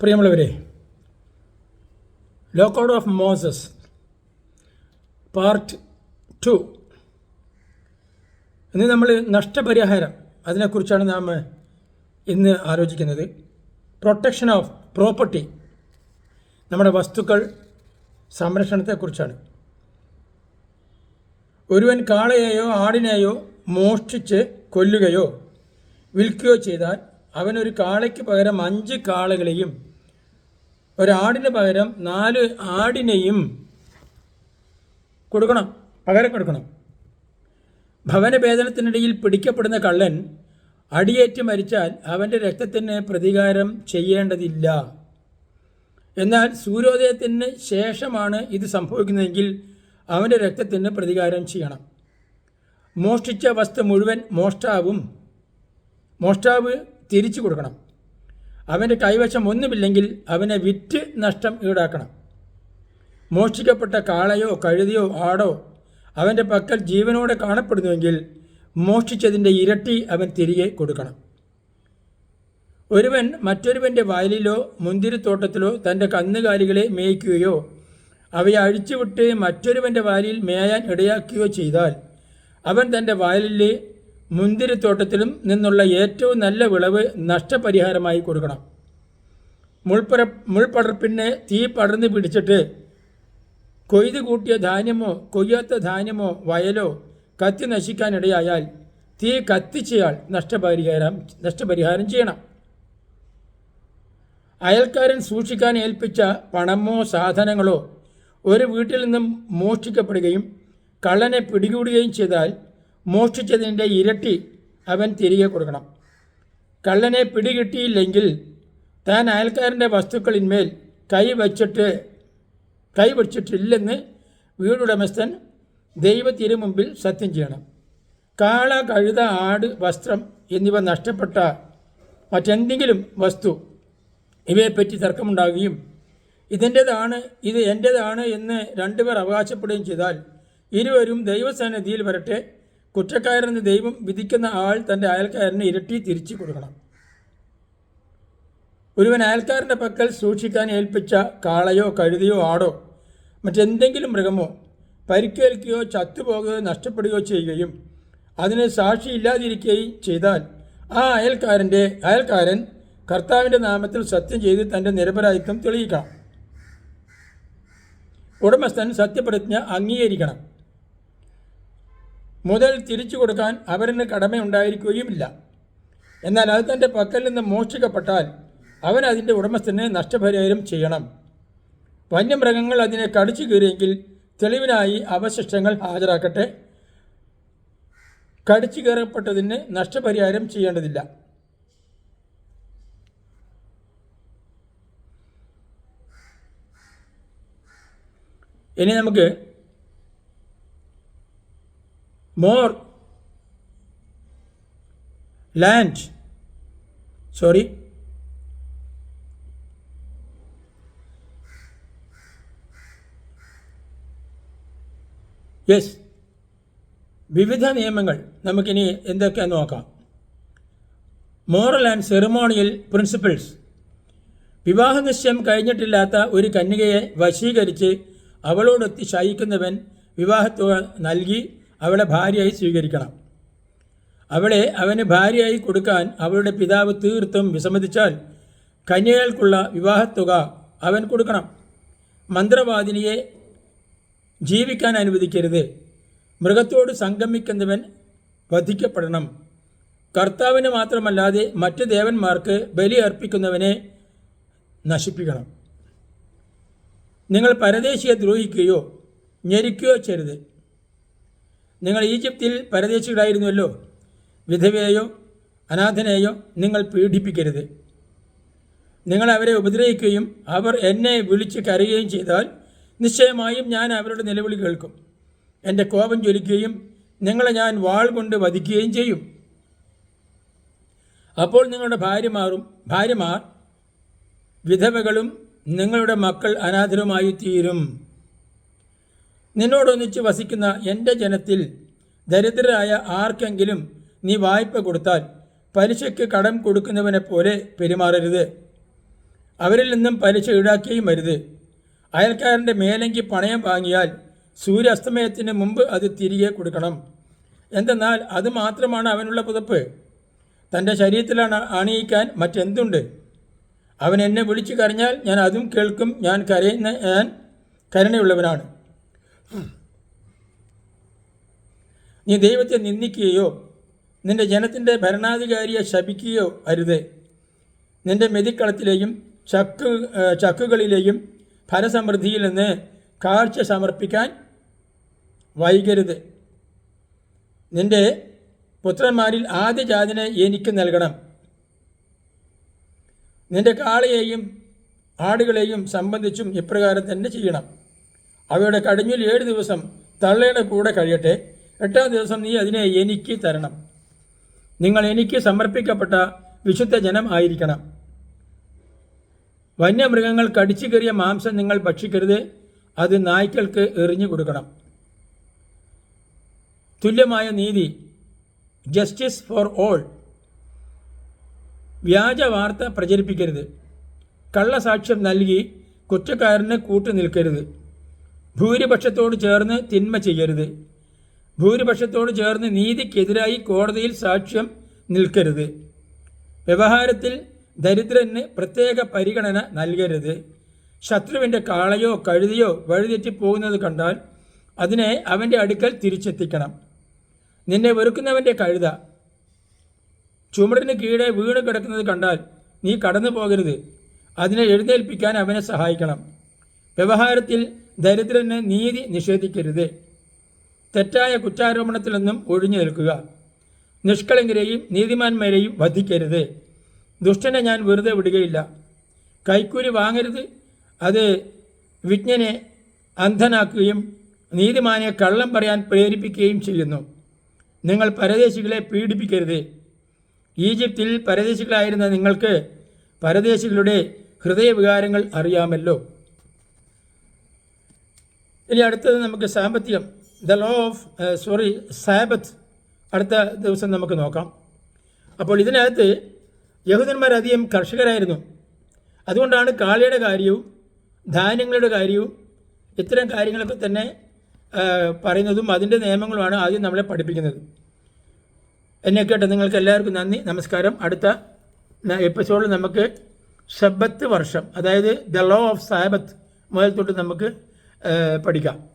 പ്രിയമുള്ളവരെ law code of Moses part two. ഇന്ന് നമ്മൾ നഷ്ടപരിഹാരം അതിനെക്കുറിച്ചാണ് നാം ഇന്ന് ആലോചിക്കുന്നത്. പ്രൊട്ടക്ഷൻ ഓഫ് പ്രോപ്പർട്ടി നമ്മുടെ വസ്തുക്കൾ സംരക്ഷണത്തെക്കുറിച്ചാണ്. ഒരുവൻ കാളയെയോ ആടിനെയോ മോഷ്ടിച്ച് കൊല്ലുകയോ വിൽക്കുകയോ ചെയ്താൽ അവനൊരു കാളയ്ക്ക് പകരം അഞ്ച് കാളകളെയും ഒരാടിന് പകരം നാല് ആടിനെയും കൊടുക്കണം പകരം കൊടുക്കണം. ഭവനഭേദനത്തിനിടയിൽ പിടിക്കപ്പെടുന്ന കള്ളൻ അടിയേറ്റ് മരിച്ചാൽ അവന്റെ രക്തത്തിന് പ്രതികാരം ചെയ്യേണ്ടതില്ല. എന്നാൽ സൂര്യോദയത്തിന് ശേഷമാണ് ഇത് സംഭവിക്കുന്നതെങ്കിൽ അവന്റെ രക്തത്തിന് പ്രതികാരം ചെയ്യണം. മോഷ്ടിച്ച വസ്തു മുഴുവൻ മോഷ്ടാവും. മോഷ്ടാവ് തിരിച്ചു കൊടുക്കണം. അവന്റെ കൈവശം ഒന്നുമില്ലെങ്കിൽ അവനെ വിറ്റ് നഷ്ടം ഈടാക്കണം. മോഷ്ടിക്കപ്പെട്ട കാളയോ കഴുതിയോ ആടോ അവന്റെ പക്കൽ ജീവനോടെ കാണപ്പെടുന്നുവെങ്കിൽ മോഷ്ടിച്ചതിന്റെ ഇരട്ടി അവൻ തിരികെ കൊടുക്കണം. ഒരുവൻ മറ്റൊരുവന്റെ വയലിലോ മുന്തിരിത്തോട്ടത്തിലോ തന്റെ കന്നുകാലികളെ മേയ്ക്കുകയോ അവയെ അഴിച്ചുവിട്ട് മറ്റൊരുവന്റെ വയലിൽ മേയാൻ ഇടയാക്കുകയോ ചെയ്താൽ അവൻ തന്റെ വയലിലെ മുന്തിരിത്തോട്ടത്തിലും നിന്നുള്ള ഏറ്റവും നല്ല വിളവ് നഷ്ടപരിഹാരമായി കൊടുക്കണം. മുൾപ്പര മുൾപടർപ്പിനെ തീ പടർന്ന് പിടിച്ചിട്ട് കൊയ്ത് കൂട്ടിയ ധാന്യമോ കൊയ്യാത്ത ധാന്യമോ വയലോ കത്തി നശിക്കാനിടയായാൽ തീ കത്തിച്ചയാൾ നഷ്ടപരിഹാരം നഷ്ടപരിഹാരം ചെയ്യണം. അയൽക്കാരൻ സൂക്ഷിക്കാൻ ഏൽപ്പിച്ച പണമോ സാധനങ്ങളോ ഒരു വീട്ടിൽ നിന്നും മോഷ്ടിക്കപ്പെടുകയും കള്ളനെ പിടികൂടുകയും ചെയ്താൽ മോഷ്ടിച്ചതിന്റെ ഇരട്ടി അവൻ തിരികെ കൊടുക്കണം. കള്ളനെ പിടികിട്ടിയില്ലെങ്കിൽ താൻ അയൽക്കാരന്റെ വസ്തുക്കളിന്മേൽ കൈ വച്ചിട്ട് കൈ വച്ചിട്ടില്ലെന്ന് വീടുടമസ്ഥൻ ദൈവത്തിനു മുമ്പിൽ സത്യം ചെയ്യണം. കാള കഴുത ആട് വസ്ത്രം എന്നിവ നഷ്ടപ്പെട്ട മറ്റെന്തെങ്കിലും വസ്തു ഇവയെപ്പറ്റി തർക്കമുണ്ടാകുകയും ഇതിന്റേതാണ് ഇത് എന്റേതാണ് എന്ന് രണ്ടുപേർ അവകാശപ്പെടുകയും ചെയ്താൽ ഇരുവരും ദൈവസന്നിധിയിൽ വരട്ടെ കുറ്റക്കാരനെന്ന് ദൈവം വിധിക്കുന്ന ആൾ തന്റെ അയൽക്കാരനെ ഇരട്ടി തിരിച്ചു കൊടുക്കണം. ഒരുവൻ അയൽക്കാരന്റെ പക്കൽ സൂക്ഷിക്കാൻ ഏൽപ്പിച്ച കാളയോ കഴുതിയോ ആടോ മറ്റെന്തെങ്കിലും മൃഗമോ പരിക്കേൽക്കുകയോ ചത്തുപോകുകയോ നഷ്ടപ്പെടുകയോ ചെയ്യുകയും അതിന് സാക്ഷിയില്ലാതിരിക്കുകയും ചെയ്താൽ ആ അയൽക്കാരന്റെ അയൽക്കാരൻ കർത്താവിന്റെ നാമത്തിൽ സത്യം ചെയ്ത് തന്റെ നിരപരാധിത്വം തെളിയിക്കണം. ഉടമസ്ഥൻ സത്യപ്രതിജ്ഞ അംഗീകരിക്കണം. മുതൽ തിരിച്ചു കൊടുക്കാൻ അവരന് കടമയുണ്ടായിരിക്കുകയുമില്ല എന്നാൽ അത് തന്റെ പക്കൽ നിന്ന് മോഷ്ടിക്കപ്പെട്ടാൽ അവൻ അതിന്റെ ഉടമസ്ഥനെ നഷ്ടപരിഹാരം ചെയ്യണം. വന്യമൃഗങ്ങൾ അതിനെ കടിച്ചു കീറിയെങ്കിൽ തെളിവിനായി അവശിഷ്ടങ്ങൾ ഹാജരാക്കട്ടെ. കടിച്ചു കയറപ്പെട്ടതിന് നഷ്ടപരിഹാരം ചെയ്യേണ്ടതില്ല. ഇനി നമുക്ക് മോർ ലാൻഡ് സോറി യെസ് വിവിധ നിയമങ്ങൾ. നമുക്കിനി എന്തൊക്കെയാണ് നോക്കാം. മോറൽ ആൻഡ് സെറിമോണിയൽ പ്രിൻസിപ്പിൾസ് വിവാഹ നിശ്ചയം കഴിഞ്ഞിട്ടില്ലാത്ത ഒരു കന്യകയെ വശീകരിച്ച് അവളോടൊത്തി ശയിക്കുന്നവൻ വിവാഹത്തുക നൽകി അവളെ ഭാര്യയായി സ്വീകരിക്കണം. അവളെ അവന് ഭാര്യയായി കൊടുക്കാൻ അവളുടെ പിതാവ് തീർത്തും വിസമ്മതിച്ചാൽ കന്യകൾക്കുള്ള വിവാഹത്തുക അവൻ കൊടുക്കണം. മന്ത്രവാദിനിയെ ജീവിക്കാൻ അനുവദിക്കരുത്. മൃഗത്തോട് സംഗമിക്കുന്നവൻ വധിക്കപ്പെടണം. കർത്താവിന് മാത്രമല്ലാതെ മറ്റ് ദേവന്മാർക്ക് ബലി അർപ്പിക്കുന്നവനെ നശിപ്പിക്കണം. നിങ്ങൾ പരദേശിയെ ദ്രോഹിക്കുകയോ ഞെരിക്കുകയോ ചെയ്യരുത്. നിങ്ങൾ ഈജിപ്തിൽ പരദേശികളായിരുന്നുവല്ലോ. വിധവയെയോ അനാഥനെയോ നിങ്ങൾ പീഡിപ്പിക്കരുത്. നിങ്ങൾ അവരെ ഉപദ്രവിക്കുകയും അവർ എന്നെ വിളിച്ച് കരയുകയും ചെയ്താൽ നിശ്ചയമായും ഞാൻ അവരുടെ നിലവിളി കേൾക്കും. എന്റെ കോപം ജ്വലിക്കുകയും നിങ്ങളെ ഞാൻ വാൾ കൊണ്ട് വധിക്കുകയും ചെയ്യും. അപ്പോൾ നിങ്ങളുടെ ഭാര്യമാറും ഭാര്യമാർ വിധവകളും നിങ്ങളുടെ മക്കൾ അനാഥരുമായി തീരും നിന്നോടൊന്നിച്ച് വസിക്കുന്ന എന്റെ ജനത്തിൽ ദരിദ്രരായ ആർക്കെങ്കിലും നീ വായ്പ കൊടുത്താൽ പലിശയ്ക്ക് കടം കൊടുക്കുന്നവനെ പോലെ പെരുമാറരുത്. അവരിൽ നിന്നും പലിശ ഈടാക്കുകയും വരുത് അയൽക്കാരന്റെ മേലങ്കി പണയം വാങ്ങിയാൽ സൂര്യാസ്തമയത്തിന് മുമ്പ് അത് തിരികെ കൊടുക്കണം. എന്തെന്നാൽ അത് മാത്രമാണ് അവനുള്ള പുതപ്പ്. തന്റെ ശരീരത്തിലാണ് അണിയിക്കാൻ മറ്റെന്തുണ്ട്? അവൻ എന്നെ വിളിച്ചു കരഞ്ഞാൽ ഞാൻ അതും കേൾക്കും. ഞാൻ കരയുന്ന ഞാൻ കരുണയുള്ളവനാണ്. നീ ദൈവത്തെ നിന്ദിക്കുകയോ നിന്റെ ജനത്തിന്റെ ഭരണാധികാരിയെ ശപിക്കുകയോ അരുത്. നിന്റെ മെതിക്കളത്തിലെയും ചക്ക് ചക്കുകളിലെയും ഫലസമൃദ്ധിയിൽ നിന്ന് കാഴ്ച സമർപ്പിക്കാൻ വൈകരുത്. നിന്റെ പുത്രന്മാരിൽ ആദ്യജാതിനെ എനിക്ക് നൽകണം. നിന്റെ കാളയെയും ആടുകളെയും സംബന്ധിച്ചും ഇപ്രകാരം തന്നെ ചെയ്യണം. അവയുടെ കടിഞ്ഞിൽ ഏഴ് ദിവസം തള്ളയുടെ കൂടെ കഴിയട്ടെ. എട്ടാം ദിവസം നീ അതിനെ എനിക്ക് തരണം. നിങ്ങൾ എനിക്ക് സമർപ്പിക്കപ്പെട്ട വിശുദ്ധ ജനം ആയിരിക്കണം. വന്യമൃഗങ്ങൾ കടിച്ചു കയറിയ മാംസം നിങ്ങൾ ഭക്ഷിക്കരുത്. അത് നായ്ക്കൾക്ക് എറിഞ്ഞു കൊടുക്കണം. തുല്യമായ നീതി ജസ്റ്റിസ് ഫോർ ഓൾ വ്യാജ വാർത്ത പ്രചരിപ്പിക്കരുത്. കള്ളസാക്ഷ്യം നൽകി കുറ്റക്കാരന് കൂട്ടു നിൽക്കരുത്. ഭൂരിപക്ഷത്തോട് ചേർന്ന് തിന്മ ചെയ്യരുത്. ഭൂരിപക്ഷത്തോട് ചേർന്ന് നീതിക്കെതിരായി കോടതിയിൽ സാക്ഷ്യം നിൽക്കരുത്. വ്യവഹാരത്തിൽ ദരിദ്രന് പ്രത്യേക പരിഗണന നൽകരുത്. ശത്രുവിന്റെ കാളയോ കഴുതിയോ വഴിതെറ്റി പോകുന്നത് കണ്ടാൽ അതിനെ അവന്റെ അടുക്കൽ തിരിച്ചെത്തിക്കണം. നിന്നെ വെറുക്കുന്നവന്റെ കഴുത. ചുമടിന് കീഴെ വീണ് കിടക്കുന്നത് കണ്ടാൽ നീ കടന്നു പോകരുത് അതിനെ എഴുന്നേൽപ്പിക്കാൻ അവനെ സഹായിക്കണം. വ്യവഹാരത്തിൽ ദരിദ്രന് നീതി നിഷേധിക്കരുത്. തെറ്റായ കുറ്റാരോപണത്തിൽ നിന്നും ഒഴിഞ്ഞു നിൽക്കുക. നിഷ്കളങ്കരെയും നീതിമാന്മാരെയും വധിക്കരുത്. ദുഷ്ടനെ ഞാൻ വെറുതെ വിടുകയില്ല. കൈക്കൂലി വാങ്ങരുത്. അത് വിജ്ഞനെ അന്ധനാക്കുകയും നീതിമാനെ കള്ളം പറയാൻ പ്രേരിപ്പിക്കുകയും ചെയ്യുന്നു. നിങ്ങൾ പരദേശികളെ പീഡിപ്പിക്കരുത്. ഈജിപ്തിൽ പരദേശികളായിരുന്ന നിങ്ങൾക്ക് പരദേശികളുടെ ഹൃദയവികാരങ്ങൾ അറിയാമല്ലോ. ഇനി അടുത്തത് നമുക്ക് സാമ്പത്തികം. The law of sorry sabbath അടുത്ത ദിവസം നമുക്ക് നോക്കാം. അപ്പോൾ ഇതിനകത്ത് യഹൂദന്മാരധികം കർഷകരായിരുന്നു. അതുകൊണ്ടാണ് കാളിയുടെ കാര്യവും ധാന്യങ്ങളുടെ കാര്യവും ഇത്തരം കാര്യങ്ങളൊക്കെ തന്നെ പറയുന്നതും അതിന്റെ നിയമങ്ങളുമാണ് ആദ്യം നമ്മളെ പഠിപ്പിക്കുന്നത്. എന്നെ കേട്ട നിങ്ങൾക്ക് എല്ലാവർക്കും നന്ദി നമസ്കാരം. അടുത്ത എപ്പിസോഡിൽ നമുക്ക് ഷബത്ത് വർഷം അതായത് ദ ലോ ഓഫ് സാബത്ത് മുതൽ തൊട്ട് നമുക്ക് പഠിക്കാം.